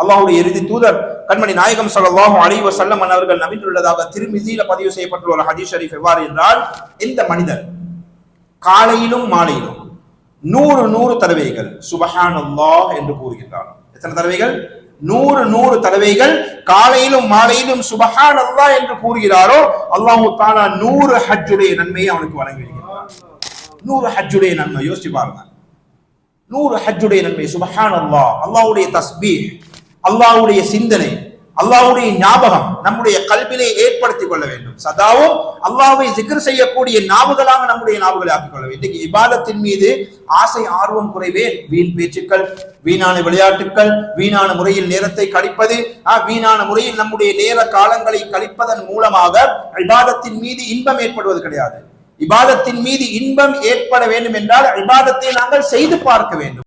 அல்லாஹுடைய இறுதி தூதர் கண்மணி நாயகம் ஸல்லல்லாஹு அலைஹி சல்லமன் அவர்கள் நபித்துள்ளதாக திருமிதியில பதிவு செய்யப்பட்டுள்ள ஒரு ஹதீஸ் ஷரீஃப் எவ்வாறு என்றால் இந்த மனிதர் காலையிலும் மாலையிலும் நூறு நூறு தடவைகள் சுபஹானல்லாஹ் என்று கூறுகின்றார். எத்தனை தடவைகள்? நூறு நூறு தடவைகள் காலையிலும் மாலையிலும் சுபஹான் அல்லா என்று கூறுகிறாரோ அல்லாஹு தாலா நூறு ஹஜ்ஜுடைய நன்மையை அவனுக்கு வழங்கி வருகிறார் நூறு ஹஜ்ஜுடைய நன்மை யோசிச்சு பாருங்க. நூறு ஹஜ்ஜுடைய நன்மை சுபஹான் அல்லா அல்லாவுடைய தஸ்பீர் அல்லாவுடைய சிந்தனை அல்லாவுடைய ஞாபகம் நம்முடைய கல்விலே ஏற்படுத்திக் கொள்ள வேண்டும். சதாவும் அல்லாவை ஜிக்ர் செய்யக்கூடிய நாவுகளாக நம்முடைய நாவுகளை ஆக்கிக் கொள்ள வேண்டும். இன்னைக்கு இபாதத்தின் மீது ஆசை ஆர்வம் குறைவே வீண் பேச்சுக்கள் வீணான விளையாட்டுக்கள் வீணான முறையில் நேரத்தை கழிப்பது வீணான முறையில் நம்முடைய நேர காலங்களை கழிப்பதன் மூலமாக இபாதத்தின் மீது இன்பம் ஏற்படுவது கிடையாது. இபாதத்தின் மீது இன்பம் ஏற்பட வேண்டும் என்றால் இபாதத்தை நாங்கள் செய்து பார்க்க வேண்டும்.